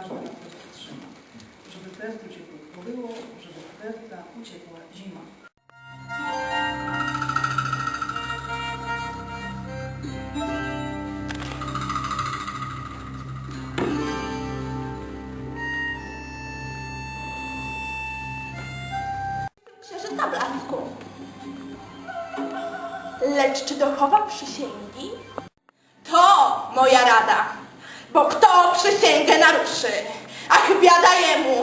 każdy na to trzyma. Żeby w sercu ciepłutko było, żeby z serca uciekła zima. Blasku. Lecz czy dochowa przysięgi? To moja rada, ach biada jemu,